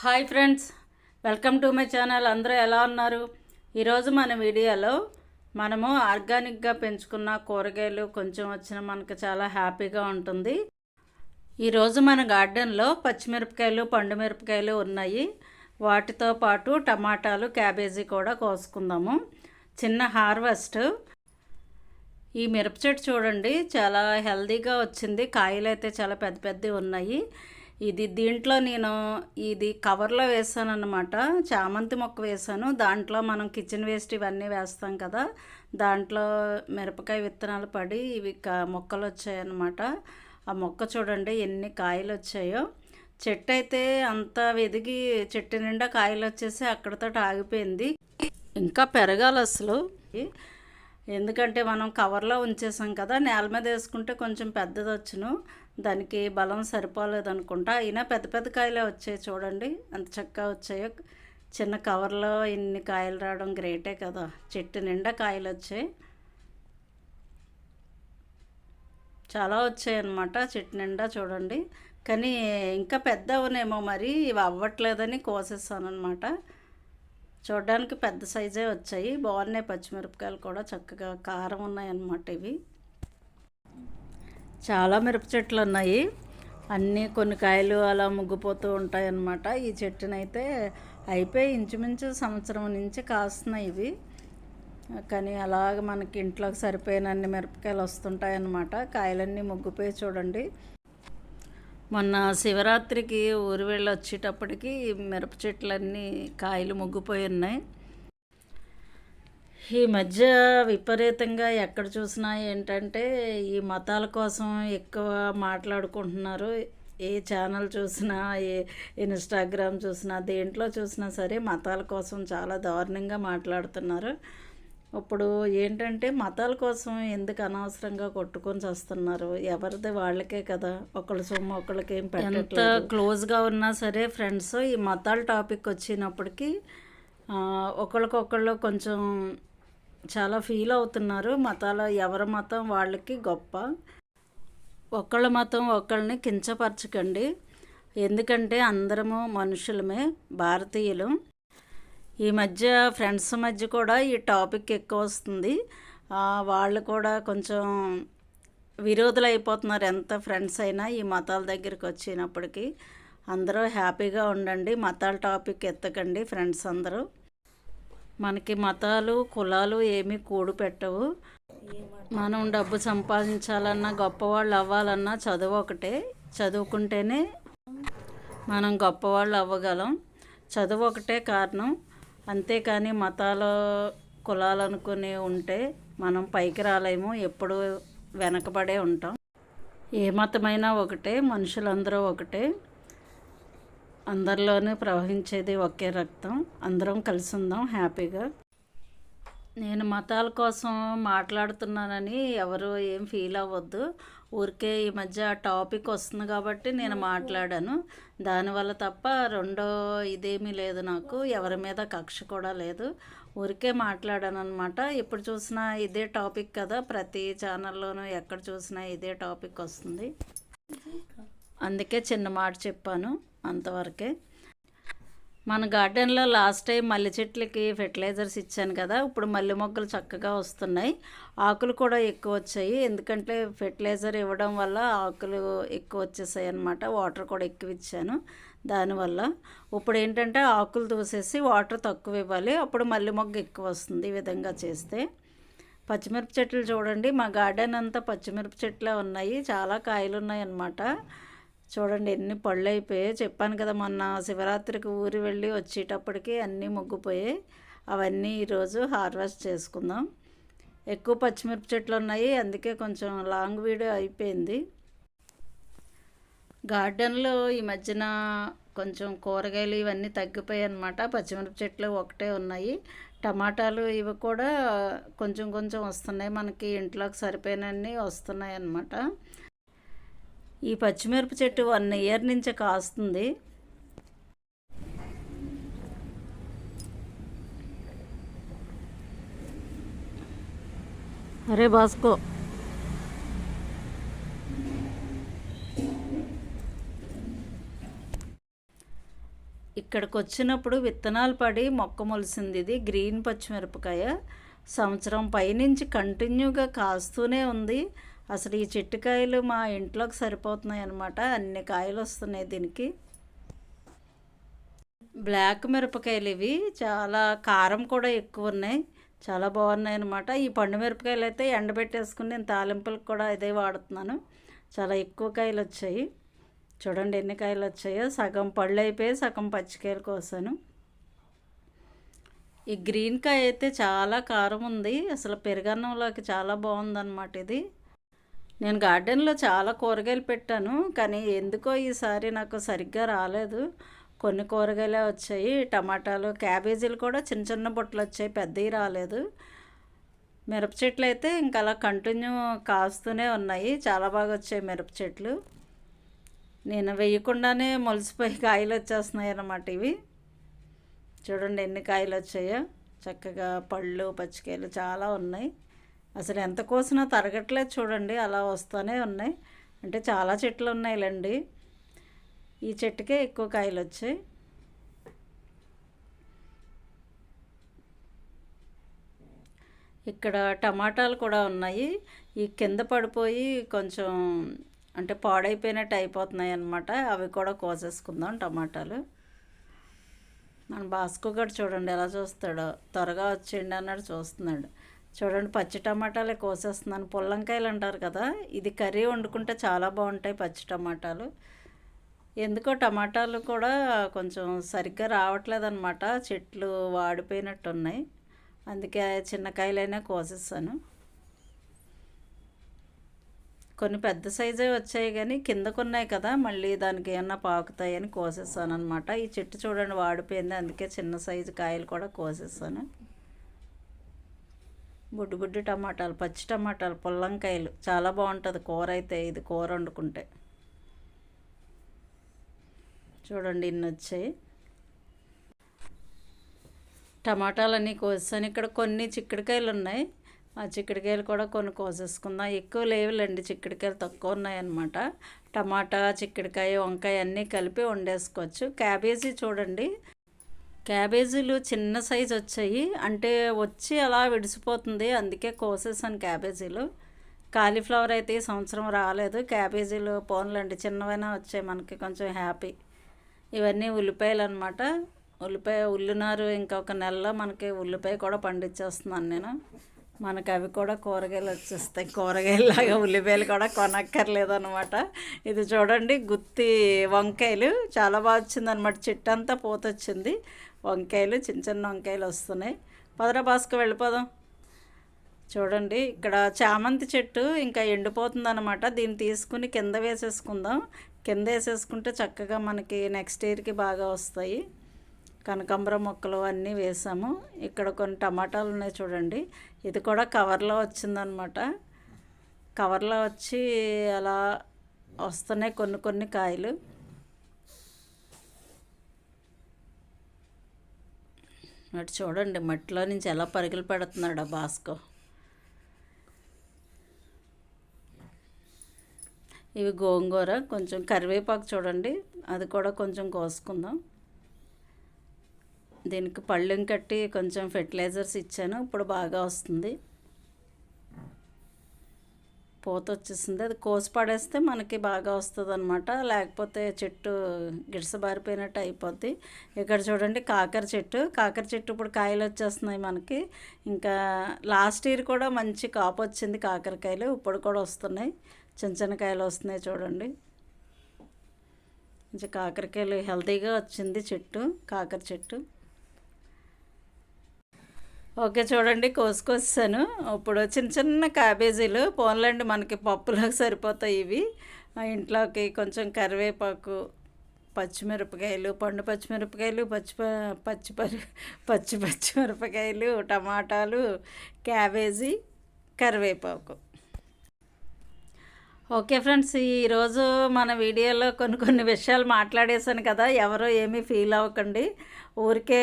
Hi friends welcome to my channel. అందరూ ఎలా ఉన్నారు? ఈరోజు మన వీడియోలో మనము ఆర్గానిక్గా పెంచుకున్న కూరగాయలు కొంచెం వచ్చిన మనకు చాలా హ్యాపీగా ఉంటుంది. ఈరోజు మన గార్డెన్లో పచ్చిమిరపకాయలు పండు మిరపకాయలు ఉన్నాయి. వాటితో పాటు టమాటాలు క్యాబేజీ కూడా కోసుకుందాము. చిన్న హార్వెస్ట్. ఈ మిరప చెట్టు చూడండి చాలా హెల్దీగా వచ్చింది. కాయలు అయితే చాలా పెద్ద పెద్దవి ఉన్నాయి. ఇది దీంట్లో నేను ఇది కవర్లో వేసాను అనమాట చామంతి మొక్క వేసాను. దాంట్లో మనం కిచెన్ వేస్ట్ ఇవన్నీ వేస్తాం కదా. దాంట్లో మిరపకాయ విత్తనాలు పడి ఇవి కా మొక్కలు వచ్చాయన్నమాట. ఆ మొక్క చూడండి ఎన్ని కాయలు వచ్చాయో. చెట్టు అయితే అంత వెదిగి చెట్టు నిండా కాయలు వచ్చేసి అక్కడితో ఆగిపోయింది. ఇంకా పెరగాలి అసలు. ఎందుకంటే మనం కవర్లో ఉంచేసాం కదా. నేల మీద వేసుకుంటే కొంచెం పెద్దది వచ్చును దానికి బలం సరిపోలేదు అనుకుంటా అయినా పెద్ద పెద్ద కాయలే వచ్చాయి చూడండి. అంత చక్కగా వచ్చాయో. చిన్న కవర్లో ఇన్ని కాయలు రావడం గ్రేటే కదా. చెట్టు నిండా కాయలు వచ్చాయి. చాలా వచ్చాయి అన్నమాట చెట్టు నిండా చూడండి. కానీ ఇంకా పెద్ద అవునేమో మరి. ఇవి అవ్వట్లేదని కోసేసానమాట అనమాట చూడడానికి పెద్ద సైజే వచ్చాయి. బాగున్నాయి పచ్చిమిరపకాయలు కూడా. చక్కగా కారం ఉన్నాయన్నమాట ఇవి. చాలా మిరప చెట్లు ఉన్నాయి. అన్నీ కొన్ని కాయలు అలా ముగ్గిపోతూ ఉంటాయి అన్నమాట ఈ చెట్టునైతే అయిపోయి ఇంచుమించు సంవత్సరం నుంచి కాస్తున్నాయి ఇవి. కానీ అలాగ మనకి ఇంట్లోకి సరిపోయినన్ని మిరపకాయలు వస్తుంటాయన్నమాట. కాయలన్నీ ముగ్గిపోయి చూడండి. మొన్న శివరాత్రికి ఊరు వెళ్ళి వచ్చేటప్పటికి మిరప చెట్లన్నీ కాయలు ముగ్గిపోయి ఉన్నాయి. ఈ మధ్య విపరీతంగా ఎక్కడ చూసినా ఏంటంటే ఈ మతాల కోసం ఎక్కువ మాట్లాడుకుంటున్నారు. ఏ ఛానల్ చూసినా ఏ ఇన్స్టాగ్రామ్ చూసినా దేంట్లో చూసినా సరే మతాల కోసం చాలా దారుణంగా మాట్లాడుతున్నారు. ఇప్పుడు ఏంటంటే మతాల కోసం ఎందుకు అనవసరంగా కొట్టుకొని వస్తున్నారు ఎవరిది వాళ్ళకే కదా? ఒకళ్ళ సొమ్ము ఒకళ్ళకి ఏం ఎంత క్లోజ్గా ఉన్నా సరే ఫ్రెండ్స్ ఈ మతాల టాపిక్ వచ్చినప్పటికీ ఒకళ్ళకొకళ్ళు కొంచెం చాలా ఫీల్ అవుతున్నారు. మతాల ఎవరి మతం వాళ్ళకి గొప్ప. ఒకళ్ళ మతం ఒకళ్ళని కించపరచకండి. ఎందుకంటే అందరము మనుషులమే భారతీయులు. ఈ మధ్య ఫ్రెండ్స్ మధ్య కూడా ఈ టాపిక్ ఎక్కువ వస్తుంది. వాళ్ళు కూడా కొంచెం విరోధులు అయిపోతున్నారు. ఎంత ఫ్రెండ్స్ అయినా ఈ మతాల దగ్గరికి వచ్చినప్పటికీ అందరూ హ్యాపీగా ఉండండి. మతాల టాపిక్ ఎత్తకండి ఫ్రెండ్స్ అందరూ. మనకి మతాలు కులాలు ఏమీ కూడు పెట్టవు. మనం డబ్బు సంపాదించాలన్నా గొప్పవాళ్ళు అవ్వాలన్నా చదువు ఒకటే. చదువుకుంటేనే మనం గొప్పవాళ్ళు అవ్వగలం. చదువు ఒకటే కారణం. అంతేకాని మతాలు కులాలు అనుకుని ఉంటే మనం పైకి రాలేము ఎప్పుడు వెనకబడే ఉంటాం. ఏ మతమైనా ఒకటే మనుషులందరూ ఒకటే. అందరిలోనూ ప్రవహించేది ఒకే రక్తం. అందరం కలిసి ఉందాం హ్యాపీగా. నేను మతాల కోసం మాట్లాడుతున్నానని ఎవరు ఏం ఫీల్ అవ్వద్దు. ఊరికే ఈ మధ్య టాపిక్ వస్తుంది కాబట్టి నేను మాట్లాడాను. దానివల్ల తప్ప రెండో ఇదేమీ లేదు నాకు. ఎవరి మీద కక్ష కూడా లేదు. ఊరికే మాట్లాడాను అనమాట ఎప్పుడు చూసినా ఇదే టాపిక్ కదా. ప్రతి ఛానల్లోనూ ఎక్కడ చూసినా ఇదే టాపిక్ వస్తుంది. అందుకే చిన్న మాట చెప్పాను. అంతవరకే. మన గార్డెన్లో లాస్ట్ టైం మల్లె చెట్లకి ఫెర్టిలైజర్స్ ఇచ్చాను కదా ఇప్పుడు మల్లె మొగ్గలు చక్కగా వస్తున్నాయి. ఆకులు కూడా ఎక్కువ వచ్చాయి. ఎందుకంటే ఫెర్టిలైజర్ ఇవ్వడం వల్ల ఆకులు ఎక్కువ వచ్చేసాయి అనమాట వాటర్ కూడా ఎక్కువ ఇచ్చాను దానివల్ల. ఇప్పుడు ఏంటంటే ఆకులు దూసేసి వాటర్ తక్కువ ఇవ్వాలి. అప్పుడు మల్లె మొగ్గ ఎక్కువ వస్తుంది ఈ విధంగా చేస్తే. పచ్చిమిరప చెట్లు చూడండి. మా గార్డెన్ అంతా పచ్చిమిరప చెట్లే ఉన్నాయి. చాలా కాయలు ఉన్నాయి అన్నమాట చూడండి ఎన్ని పళ్ళు అయిపోయాయి చెప్పాను కదా మొన్న. శివరాత్రికి ఊరి వెళ్ళి వచ్చేటప్పటికి అన్నీ ముగ్గిపోయాయి. అవన్నీ ఈరోజు హార్వెస్ట్ చేసుకుందాం. ఎక్కువ పచ్చిమిరప చెట్లు ఉన్నాయి అందుకే కొంచెం లాంగ్ వీడియో అయిపోయింది. గార్డెన్లో ఈ మధ్యన కొంచెం కూరగాయలు ఇవన్నీ తగ్గిపోయాయి అనమాట పచ్చిమిరప చెట్లు ఒకటే ఉన్నాయి. టమాటాలు ఇవి కూడా కొంచెం కొంచెం వస్తున్నాయి. మనకి ఇంట్లోకి సరిపోయినన్ని వస్తున్నాయి అన్నమాట ఈ పచ్చిమిరప చెట్టు వన్ ఇయర్ నుంచి కాస్తుంది. అరే బాస్కో. ఇక్కడికి వచ్చినప్పుడు విత్తనాలు పడి మొక్క మొలిసింది ఇది గ్రీన్ పచ్చిమిరపకాయ. సంవత్సరం పైనుంచి కంటిన్యూగా కాస్తూనే ఉంది. అసలు ఈ చెట్టుకాయలు మా ఇంట్లోకి సరిపోతున్నాయి అన్నమాట. అన్ని కాయలు వస్తున్నాయి దీనికి. బ్లాక్ మిరపకాయలు ఇవి. చాలా కారం కూడా ఎక్కువ ఉన్నాయి. చాలా బాగున్నాయి అనమాట ఈ పండు మిరపకాయలు అయితే ఎండబెట్టేసుకుని నేను తాలింపులకు కూడా ఇదే వాడుతున్నాను. చాలా ఎక్కువ కాయలు వచ్చాయి. చూడండి ఎన్ని కాయలు వచ్చాయో. సగం పళ్ళు అయిపోయి సగం పచ్చికాయలు కోసాను. ఈ గ్రీన్ కాయ అయితే చాలా కారం ఉంది. అసలు పెరుగన్నంలోకి చాలా బాగుందన్నమాట ఇది. నేను గార్డెన్లో చాలా కూరగాయలు పెట్టాను కానీ ఎందుకో ఈసారి నాకు సరిగ్గా రాలేదు. కొన్ని కూరగాయలే వచ్చాయి. టమాటాలు క్యాబేజీలు కూడా చిన్న చిన్న బుట్టలు వచ్చాయి పెద్దవి రాలేదు. మిరప చెట్లు అయితే ఇంకా అలా కంటిన్యూ కాస్తూనే ఉన్నాయి. చాలా బాగా వచ్చాయి మిరప చెట్లు. నేను వేయకుండానే మొలిసిపోయి కాయలు వచ్చేస్తున్నాయి అన్నమాట ఇవి. చూడండి ఎన్ని కాయలు వచ్చాయో. చక్కగా పళ్ళు పచ్చికాయలు చాలా ఉన్నాయి. అసలు ఎంత కోసినా తరగట్లేదు చూడండి అలా వస్తూనే ఉన్నాయి. అంటే చాలా చెట్లు ఉన్నాయిలండి ఈ చెట్టుకే ఎక్కువ కాయలు వచ్చాయి ఇక్కడ టమాటాలు కూడా ఉన్నాయి. ఈ కింద పడిపోయి కొంచెం అంటే పాడైపోయినట్టు అయిపోతున్నాయి అన్నమాట. అవి కూడా కోసేసుకుందాం టమాటాలు. మన బాస్కో గడు చూడండి ఎలా చూస్తాడో. త్వరగా వచ్చేయండి అన్నాడు చూస్తున్నాడు. చూడండి పచ్చి టమాటాలే కోసేస్తున్నాను. పుల్లంకాయలు అంటారు కదా ఇది కర్రీ వండుకుంటే చాలా బాగుంటాయి పచ్చి టమాటాలు. ఎందుకో టమాటాలు కూడా కొంచెం సరిగ్గా రావట్లేదు అనమాట చెట్లు వాడిపోయినట్టు ఉన్నాయి అందుకే చిన్న కాయలైనా కోసేసాను. కొన్ని పెద్ద సైజే వచ్చాయి కానీ కిందకు ఉన్నాయి కదా మళ్ళీ దానికి ఏమన్నా పాకుతాయని కోసేసాను అనమాట ఈ చెట్టు చూడండి వాడిపోయింది అందుకే చిన్న సైజు కాయలు కూడా కోసేసాను. బొడ్డు బొడ్డు టమాటాలు పచ్చి టమాటాలు పుల్లంకాయలు. చాలా బాగుంటుంది కూర అయితే ఇది కూర వండుకుంటే. చూడండి ఇన్ని వచ్చాయి. టమాటాలన్నీ కోసాను ఇక్కడ కొన్ని చిక్కుడుకాయలు ఉన్నాయి. ఆ చిక్కుడుకాయలు కూడా కొన్ని కోసేసుకుందాం. ఎక్కువ లేవులండి చిక్కుడుకాయలు తక్కువ ఉన్నాయన్నమాట. టమాటా చిక్కుడుకాయ వంకాయ అన్నీ కలిపి వండేసుకోవచ్చు. క్యాబేజీ చూడండి. క్యాబేజీలు చిన్న సైజు వచ్చాయి. అంటే వచ్చి అలా విడిసిపోతుంది. అందుకే కోసేసాను క్యాబేజీలు. కాలీఫ్లవర్ అయితే ఈ సంవత్సరం రాలేదు. క్యాబేజీలు పోన్లండి చిన్నవైనా వచ్చాయి మనకి. కొంచెం హ్యాపీ. ఇవన్నీ ఉల్లిపాయలు అనమాట ఉల్లిపాయ ఉల్లినారు ఇంకొక నెలలో మనకి ఉల్లిపాయ కూడా పండించేస్తున్నాను నేను. మనకు అవి కూడా కూరగాయలు వచ్చేస్తాయి. కూరగాయలాగా ఉల్లిపాయలు కూడా కొనక్కర్లేదు అనమాట ఇది చూడండి గుత్తి వంకాయలు. చాలా బాగా వచ్చింది అనమాట చెట్టు అంతా పూత వచ్చింది వంకాయలు చిన్న చిన్న వంకాయలు వస్తున్నాయి. పదరా బాస్కు వెళ్ళిపోదాం. చూడండి ఇక్కడ చామంతి చెట్టు ఇంకా ఎండిపోతుంది అనమాట దీన్ని తీసుకుని కింద వేసేసుకుందాం. కింద వేసేసుకుంటే చక్కగా మనకి నెక్స్ట్ ఇయర్కి బాగా వస్తాయి. కనకాంబర మొక్కలు అన్నీ వేసాము. ఇక్కడ కొన్ని టమాటాలు ఉన్నాయి చూడండి. ఇది కూడా కవర్లో వచ్చిందనమాట కవర్లో వచ్చి అలా వస్తున్నాయి కొన్ని కొన్ని కాయలు. అటు చూడండి మట్టిలో నుంచి ఎలా పరుగులు పెడుతున్నాడు ఆ బాస్కో. ఇవి గోంగూర కొంచెం కరివేపాకు చూడండి అది కూడా కొంచెం కోసుకుందాం. దీనికి పళ్ళెం కట్టి కొంచెం ఫెర్టిలైజర్స్ ఇచ్చాను ఇప్పుడు బాగా వస్తుంది. పూత వచ్చేసింది అది కోసి పడేస్తే మనకి బాగా వస్తుంది అనమాట లేకపోతే చెట్టు గిడసబారిపోయినట్టు అయిపోద్ది. ఇక్కడ చూడండి కాకర చెట్టు. కాకర చెట్టు ఇప్పుడు కాయలు వచ్చేస్తున్నాయి మనకి. ఇంకా లాస్ట్ ఇయర్ కూడా మంచి కాపు వచ్చింది కాకరకాయలు. ఇప్పుడు కూడా వస్తున్నాయి. చిన్న చిన్న కాయలు వస్తున్నాయి చూడండి. మంచి కాకరకాయలు హెల్తీగా వచ్చింది చెట్టు కాకర చెట్టు. ఓకే చూడండి కోసుకొస్తాను ఇప్పుడు చిన్న చిన్న క్యాబేజీలు పోన్లండి మనకి పప్పులోకి సరిపోతాయి ఇవి. ఇంట్లోకి కొంచెం కరివేపాకు పచ్చిమిరపకాయలు పండు పచ్చిమిరపకాయలు పచ్చి పచ్చి పచ్చి పచ్చిమిరపకాయలు టమాటాలు క్యాబేజీ కరివేపాకు. ఓకే ఫ్రెండ్స్ ఈరోజు మన వీడియోలో కొన్ని కొన్ని విషయాలు మాట్లాడేశాను కదా ఎవరో ఏమీ ఫీల్ అవ్వకండి. ఊరికే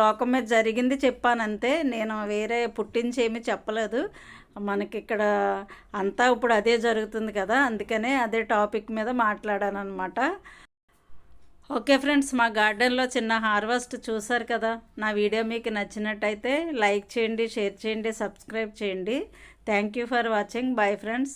లోకం మీద జరిగింది చెప్పానంతే నేను వేరే పుట్టించి ఏమీ చెప్పలేదు. మనకి ఇక్కడ అంతా ఇప్పుడు అదే జరుగుతుంది కదా అందుకనే అదే టాపిక్ మీద మాట్లాడాను అనమాట ఓకే ఫ్రెండ్స్ మా గార్డెన్లో చిన్న హార్వెస్ట్ చూసారు కదా నా వీడియో మీకు నచ్చినట్టయితే లైక్ చేయండి షేర్ చేయండి సబ్స్క్రైబ్ చేయండి. Thank you for watching. Bye friends.